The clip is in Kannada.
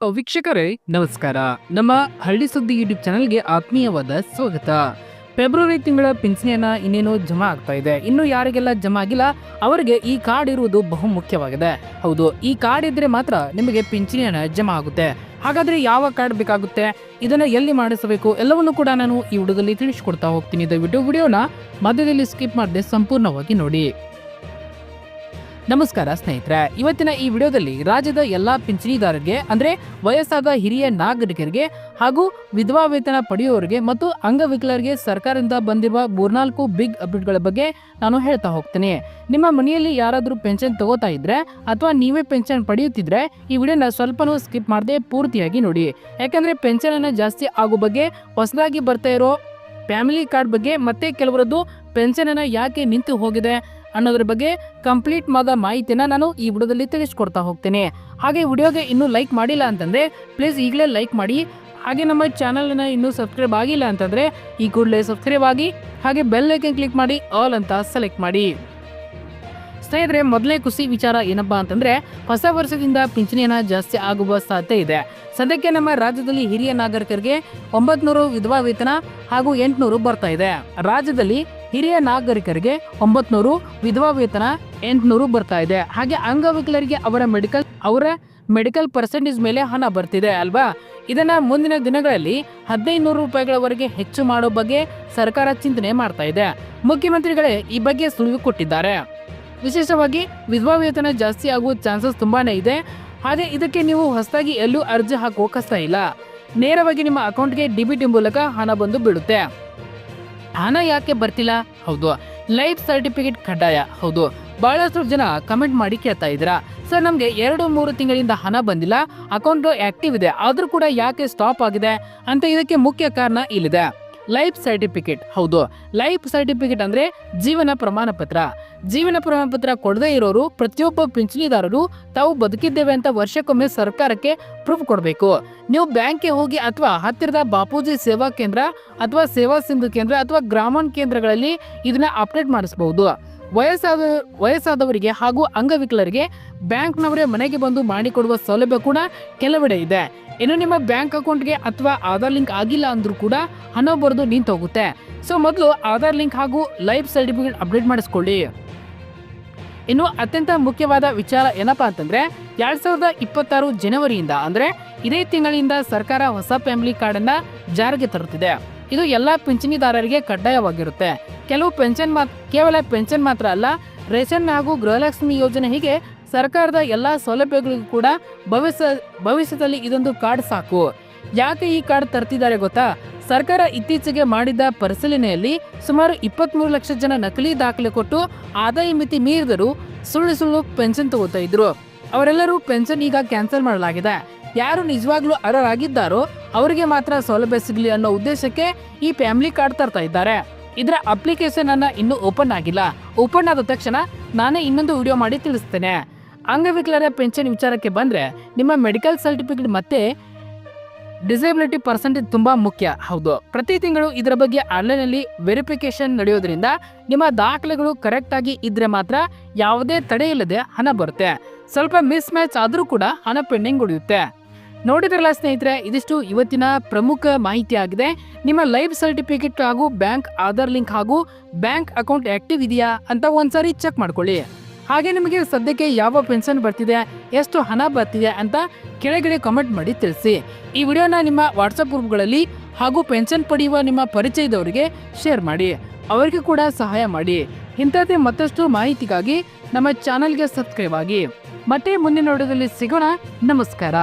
ವೀಕ್ಷಕರೇ, ನಮಸ್ಕಾರ. ನಮ್ಮ ಹಳ್ಳಿ ಸುದ್ದಿ ಯೂಟ್ಯೂಬ್ ಚಾನಲ್ಗೆ ಆತ್ಮೀಯವಾದ ಸ್ವಾಗತ. ಫೆಬ್ರವರಿ ತಿಂಗಳ ಪಿಂಚಣಿಯನ್ನ ಇನ್ನೇನು ಜಮಾ ಆಗ್ತಾ ಇದೆ. ಇನ್ನು ಯಾರಿಗೆಲ್ಲ ಜಮಾ ಆಗಿಲ್ಲ, ಅವರಿಗೆ ಈ ಕಾರ್ಡ್ ಇರುವುದು ಬಹು ಮುಖ್ಯವಾಗಿದೆ. ಹೌದು, ಈ ಕಾರ್ಡ್ ಇದ್ರೆ ಮಾತ್ರ ನಿಮಗೆ ಪಿಂಚಣಿಯನ್ನ ಜಮಾ ಆಗುತ್ತೆ. ಹಾಗಾದ್ರೆ ಯಾವ ಕಾರ್ಡ್ ಬೇಕಾಗುತ್ತೆ? ಇದನ್ನ ಎಲ್ಲಿ ಮಾಡಿಸಬೇಕು? ಎಲ್ಲವನ್ನು ಕೂಡ ನಾನು ಈ ವಿಡಿಯೋದಲ್ಲಿ ತಿಳಿಸ್ಕೊಡ್ತಾ ಹೋಗ್ತೀನಿ. ವಿಡಿಯೋನ ಮಧ್ಯದಲ್ಲಿ ಸ್ಕಿಪ್ ಮಾಡದೆ ಸಂಪೂರ್ಣವಾಗಿ ನೋಡಿ. ನಮಸ್ಕಾರ ಸ್ನೇಹಿತರೆ, ಇವತ್ತಿನ ಈ ವಿಡಿಯೋದಲ್ಲಿ ರಾಜ್ಯದ ಎಲ್ಲಾ ಪಿಂಚಣಿದಾರರಿಗೆ, ಅಂದ್ರೆ ವಯಸ್ಸಾದ ಹಿರಿಯ ನಾಗರಿಕರಿಗೆ ಹಾಗೂ ವಿಧವಾ ವೇತನ ಪಡೆಯುವವರಿಗೆ ಮತ್ತು ಅಂಗವಿಕಲರಿಗೆ ಸರ್ಕಾರದಿಂದ ಬಂದಿರುವ ಮೂರ್ನಾಲ್ಕು ಬಿಗ್ ಅಪ್ಡೇಟ್ಗಳ ಬಗ್ಗೆ ನಾನು ಹೇಳ್ತಾ ಹೋಗ್ತೀನಿ. ನಿಮ್ಮ ಮನೆಯಲ್ಲಿ ಯಾರಾದರೂ ಪೆನ್ಷನ್ ತಗೋತಾ ಇದ್ರೆ ಅಥವಾ ನೀವೇ ಪೆನ್ಷನ್ ಪಡೆಯುತ್ತಿದ್ರೆ ಈ ವಿಡಿಯೋನ ಸ್ವಲ್ಪನೂ ಸ್ಕಿಪ್ ಮಾಡದೆ ಪೂರ್ತಿಯಾಗಿ ನೋಡಿ. ಯಾಕಂದ್ರೆ ಪೆನ್ಷನ್ ಅನ್ನ ಜಾಸ್ತಿ ಆಗೋ ಬಗ್ಗೆ, ಹೊಸದಾಗಿ ಬರ್ತಾ ಇರೋ ಫ್ಯಾಮಿಲಿ ಕಾರ್ಡ್ ಬಗ್ಗೆ ಮತ್ತೆ ಕೆಲವರದ್ದು ಪೆನ್ಷನ್ ಅನ್ನ ಯಾಕೆ ನಿಂತು ಹೋಗಿದೆ ಅನ್ನೋದ್ರ ಬಗ್ಗೆ ಕಂಪ್ಲೀಟ್ ಮಾದ ಮಾಹಿತಿನ ನಾನು ಈ ವಿಡಿಯೋದಲ್ಲಿ ತಿಳಿಸ್ಕೊಡ್ತಾ ಹೋಗ್ತೇನೆ. ಹಾಗೆ ವಿಡಿಯೋಗೆ ಇನ್ನೂ ಲೈಕ್ ಮಾಡಿಲ್ಲ ಅಂತಂದ್ರೆ ಪ್ಲೀಸ್ ಈಗಲೇ ಲೈಕ್ ಮಾಡಿ. ಹಾಗೆ ನಮ್ಮ ಚಾನಲನ್ನು ಇನ್ನೂ ಸಬ್ಸ್ಕ್ರೈಬ್ ಆಗಿಲ್ಲ ಅಂತಂದ್ರೆ ಈ ಕೂಡಲೇ ಸಬ್ಸ್ಕ್ರೈಬ್ ಆಗಿ, ಹಾಗೆ ಬೆಲ್ ಐಕನ್ ಕ್ಲಿಕ್ ಮಾಡಿ ಆಲ್ ಅಂತ ಸೆಲೆಕ್ಟ್ ಮಾಡಿ. ಸ್ನೇಹಿತರೆ ಮೊದಲನೇ ಖುಷಿ ವಿಚಾರ ಏನಪ್ಪಾ ಅಂತಂದ್ರೆ ಹೊಸ ವರ್ಷದಿಂದ ಪಿಂಚಣಿಯನ್ನು ಜಾಸ್ತಿ ಆಗುವ ಸಾಧ್ಯತೆ ಇದೆ. ಸದ್ಯಕ್ಕೆ ನಮ್ಮ ರಾಜ್ಯದಲ್ಲಿ ಹಿರಿಯ ನಾಗರಿಕರಿಗೆ ಒಂಬತ್ನೂರು ವಿಧವಾ ವೇತನ ಹಾಗೂ ಎಂಟುನೂರು ಬರ್ತಾ ಇದೆ. ರಾಜ್ಯದಲ್ಲಿ ಹಿರಿಯ ನಾಗರಿಕರಿಗೆ ಒಂಬತ್ನೂರು, ವಿಧವಾ ವೇತನ ಎಂಟುನೂರು ಬರ್ತಾ ಇದೆ. ಹಾಗೆ ಅಂಗವಿಕಲರಿಗೆ ಅವರ ಮೆಡಿಕಲ್ ಅವರ ಮೆಡಿಕಲ್ ಪರ್ಸೆಂಟೇಜ್ ಮೇಲೆ ಹಣ ಬರ್ತಿದೆ ಅಲ್ವಾ? ಇದನ್ನ ಮುಂದಿನ ದಿನಗಳಲ್ಲಿ ಹದಿನೈದು ನೂರು ರೂಪಾಯಿಗಳವರೆಗೆ ಹೆಚ್ಚು ಮಾಡೋ ಬಗ್ಗೆ ಸರ್ಕಾರ ಚಿಂತನೆ ಮಾಡ್ತಾ ಇದೆ. ಮುಖ್ಯಮಂತ್ರಿಗಳೇ ಈ ಬಗ್ಗೆ ಸುಳಿವು ಕೊಟ್ಟಿದ್ದಾರೆ. ವಿಶೇಷವಾಗಿ ವಿಧವಾ ವೇತನ ಜಾಸ್ತಿ ಆಗುವ ಚಾನ್ಸಸ್ ತುಂಬಾನೇ ಇದೆ. ಹಾಗೆ ಇದಕ್ಕೆ ನೀವು ಹೊಸದಾಗಿ ಎಲ್ಲೂ ಅರ್ಜಿ ಹಾಕುವ ಕಷ್ಟ ಇಲ್ಲ. ನೇರವಾಗಿ ನಿಮ್ಮ ಅಕೌಂಟ್ಗೆ ಡಿಬಿಟಿ ಮೂಲಕ ಹಣ ಬಂದು ಬೀಳುತ್ತೆ. ಹಣ ಯಾಕೆ ಬರ್ತಿಲ್ಲ? ಹೌದು. ಲೈಫ್ ಸರ್ಟಿಫಿಕೇಟ್ ಕಡ್ಡಾಯ? ಹೌದು. ಬಹಳಷ್ಟು ಜನ ಕಮೆಂಟ್ ಮಾಡಿ ಕೇಳ್ತಾ ಇದ್ದೀರಾ? ಸರ್, ನಮಗೆ ಎರಡು ಮೂರು ತಿಂಗಳಿಂದ ಹಣ ಬಂದಿಲ್ಲ. ಅಕೌಂಟ್ ಆಕ್ಟಿವ್ ಇದೆ. ಆದರೂ ಕೂಡ ಯಾಕೆ ಸ್ಟಾಪ್ ಆಗಿದೆ? ಅಂತ ಇದಕ್ಕೆ ಮುಖ್ಯ ಕಾರಣ ಇಲ್ಲಿದೆ. Life certificate. ಹೌದು. ಲೈಫ್ ಸರ್ಟಿಫಿಕೇಟ್ ಅಂದ್ರೆ ಜೀವನ ಪ್ರಮಾಣ ಪತ್ರ ಜೀವನ ಪ್ರಮಾಣ ಪತ್ರ ಕೊಡದೇ ಇರೋರು, ಪ್ರತಿಯೊಬ್ಬ ಪಿಂಚಣಿದಾರರು ತಾವು ಬದುಕಿದ್ದೇವೆ ಅಂತ ವರ್ಷಕ್ಕೊಮ್ಮೆ ಸರ್ಕಾರಕ್ಕೆ ಪ್ರೂಫ್ ಕೊಡಬೇಕು. ನೀವು ಬ್ಯಾಂಕ್ಗೆ ಹೋಗಿ ಅಥವಾ ಹತ್ತಿರದ ಬಾಪೂಜಿ ಸೇವಾ ಕೇಂದ್ರ ಅಥವಾ ಸೇವಾ ಸಿಂಧು ಕೇಂದ್ರ ಅಥವಾ ಗ್ರಾಮೀಣ ಕೇಂದ್ರಗಳಲ್ಲಿ ಇದನ್ನ ಅಪ್ಡೇಟ್ ಮಾಡಿಸಬಹುದು. ವಯಸ್ಸಾದ, ವಯಸ್ಸಾದವರಿಗೆ ಹಾಗೂ ಅಂಗವಿಕಲರಿಗೆ ಬ್ಯಾಂಕ್ನವರೇ ಮನೆಗೆ ಬಂದು ಮಾಡಿಕೊಡುವ ಸೌಲಭ್ಯ ಕೂಡ ಕೆಲವೆಡೆ ಇದೆ. ಇನ್ನು ನಿಮ್ಮ ಬ್ಯಾಂಕ್ ಅಕೌಂಟ್ಗೆ ಅಥವಾ ಆಧಾರ್ ಲಿಂಕ್ ಆಗಿಲ್ಲ ಅಂದ್ರೂ ಕೂಡ ಹಣ ಬರೆದು ನಿಂತು ಹೋಗುತ್ತೆ ಸೊ, ಮೊದಲು ಆಧಾರ್ ಲಿಂಕ್ ಹಾಗೂ ಲೈಫ್ ಸರ್ಟಿಫಿಕೇಟ್ ಅಪ್ಡೇಟ್ ಮಾಡಿಸ್ಕೊಳ್ಳಿ. ಇನ್ನು ಅತ್ಯಂತ ಮುಖ್ಯವಾದ ವಿಚಾರ ಏನಪ್ಪಾ ಅಂತಂದ್ರೆ, ಎರಡ್ ಸಾವಿರದ ಇಪ್ಪತ್ತಾರು ಜನವರಿಯಿಂದ ಅಂದ್ರೆ ಇದೇ ತಿಂಗಳಿಂದ ಸರ್ಕಾರ ಹೊಸ ಫ್ಯಾಮಿಲಿ ಕಾರ್ಡ್ ಅನ್ನ ಜಾರಿಗೆ ತರುತ್ತಿದೆ. ಇದು ಎಲ್ಲಾ ಪಿಂಚಣಿದಾರರಿಗೆ ಕಡ್ಡಾಯವಾಗಿರುತ್ತೆ. ಕೆಲವು ಪೆನ್ಷನ್ ಮಾ ಕೇವಲ ಪೆನ್ಷನ್ ಮಾತ್ರ ಅಲ್ಲ, ರೇಷನ್ ಹಾಗೂ ಗೃಹಲಕ್ಷ್ಮಿ ಯೋಜನೆ ಹೀಗೆ ಸರ್ಕಾರದ ಎಲ್ಲ ಸೌಲಭ್ಯಗಳಿಗೂ ಕೂಡ ಭವಿಷ್ಯ, ಭವಿಷ್ಯದಲ್ಲಿ ಇದೊಂದು ಕಾರ್ಡ್ ಸಾಕು. ಯಾಕೆ ಈ ಕಾರ್ಡ್ ತರ್ತಿದ್ದಾರೆ ಗೊತ್ತಾ? ಸರ್ಕಾರ ಇತ್ತೀಚೆಗೆ ಮಾಡಿದ್ದ ಪರಿಶೀಲನೆಯಲ್ಲಿ ಸುಮಾರು ಇಪ್ಪತ್ಮೂರು ಲಕ್ಷ ಜನ ನಕಲಿ ದಾಖಲೆ ಕೊಟ್ಟು ಆದಾಯ ಮಿತಿ ಮೀರಿದರೂ ಸುಳ್ಳು ಸುಳ್ಳು ಪೆನ್ಷನ್ ತಗೋತಾ ಇದ್ರು. ಅವರೆಲ್ಲರೂ ಪೆನ್ಷನ್ ಈಗ ಕ್ಯಾನ್ಸಲ್ ಮಾಡಲಾಗಿದೆ. ಯಾರು ನಿಜವಾಗ್ಲೂ ಅರ್ಹರಾಗಿದ್ದಾರೋ ಅವರಿಗೆ ಮಾತ್ರ ಸೌಲಭ್ಯ ಸಿಗಲಿ ಅನ್ನೋ ಉದ್ದೇಶಕ್ಕೆ ಈ ಫ್ಯಾಮಿಲಿ ಕಾರ್ಡ್ ತರ್ತಾ ಇದ್ದಾರೆ. ಇದರ ಅಪ್ಲಿಕೇಶನ್ ಅನ್ನ ಇನ್ನೂ ಓಪನ್ ಆಗಿಲ್ಲ. ಓಪನ್ ಆದ ತಕ್ಷಣ ನಾನೇ ಇನ್ನೊಂದು ವಿಡಿಯೋ ಮಾಡಿ ತಿಳಿಸ್ತೇನೆ. ಅಂಗವಿಕಲರ ಪೆನ್ಷನ್ ವಿಚಾರಕ್ಕೆ ಬಂದ್ರೆ ನಿಮ್ಮ ಮೆಡಿಕಲ್ ಸರ್ಟಿಫಿಕೇಟ್ ಮತ್ತೆ ಡಿಸೇಬಿಲಿಟಿ ಪರ್ಸೆಂಟೇಜ್ ತುಂಬಾ ಮುಖ್ಯ. ಹೌದು. ಪ್ರತಿ ತಿಂಗಳು ಇದರ ಬಗ್ಗೆ ಆನ್ಲೈನಲ್ಲಿ ವೆರಿಫಿಕೇಶನ್ ನಡೆಯೋದ್ರಿಂದ ನಿಮ್ಮ ದಾಖಲೆಗಳು ಕರೆಕ್ಟ್ ಆಗಿ ಇದ್ರೆ ಮಾತ್ರ ಯಾವುದೇ ತಡೆ ಇಲ್ಲದೆ ಹಣ ಬರುತ್ತೆ. ಸ್ವಲ್ಪ ಮಿಸ್ ಮ್ಯಾಚ್ ಆದರೂ ಕೂಡ ಹಣ ಪೆಂಡಿಂಗ್ ಉಳಿಯುತ್ತೆ. ನೋಡಿದ್ರಲ್ಲ ಸ್ನೇಹಿತರೆ, ಇದಿಷ್ಟು ಇವತ್ತಿನ ಪ್ರಮುಖ ಮಾಹಿತಿ ಆಗಿದೆ. ನಿಮ್ಮ ಲೈಫ್ ಸರ್ಟಿಫಿಕೇಟ್ ಹಾಗೂ ಬ್ಯಾಂಕ್ ಆಧಾರ್ ಲಿಂಕ್ ಹಾಗೂ ಬ್ಯಾಂಕ್ ಅಕೌಂಟ್ ಆಕ್ಟಿವ್ ಇದೆಯಾ ಅಂತ ಒಂದ್ಸಾರಿ ಚೆಕ್ ಮಾಡ್ಕೊಳ್ಳಿ. ಹಾಗೆ ನಿಮಗೆ ಸದ್ಯಕ್ಕೆ ಯಾವ ಪೆನ್ಷನ್ ಬರ್ತಿದೆ, ಎಷ್ಟು ಹಣ ಬರ್ತಿದೆ ಅಂತ ಕೆಳಗಡೆ ಕಮೆಂಟ್ ಮಾಡಿ ತಿಳಿಸಿ. ಈ ವಿಡಿಯೋನ ನಿಮ್ಮ ವಾಟ್ಸಪ್ ಗ್ರೂಪ್ಗಳಲ್ಲಿ ಹಾಗೂ ಪೆನ್ಷನ್ ಪಡೆಯುವ ನಿಮ್ಮ ಪರಿಚಯದವರಿಗೆ ಶೇರ್ ಮಾಡಿ. ಅವರಿಗೆ ಕೂಡ ಸಹಾಯ ಮಾಡಿ. ಇಂಥದ್ದೇ ಮತ್ತಷ್ಟು ಮಾಹಿತಿಗಾಗಿ ನಮ್ಮ ಚಾನಲ್ಗೆ ಸಬ್ಸ್ಕ್ರೈಬ್ ಆಗಿ. ಮತ್ತೆ ಮುಂದಿನ ವಿಡಿಯೋದಲ್ಲಿ ಸಿಗೋಣ. ನಮಸ್ಕಾರ.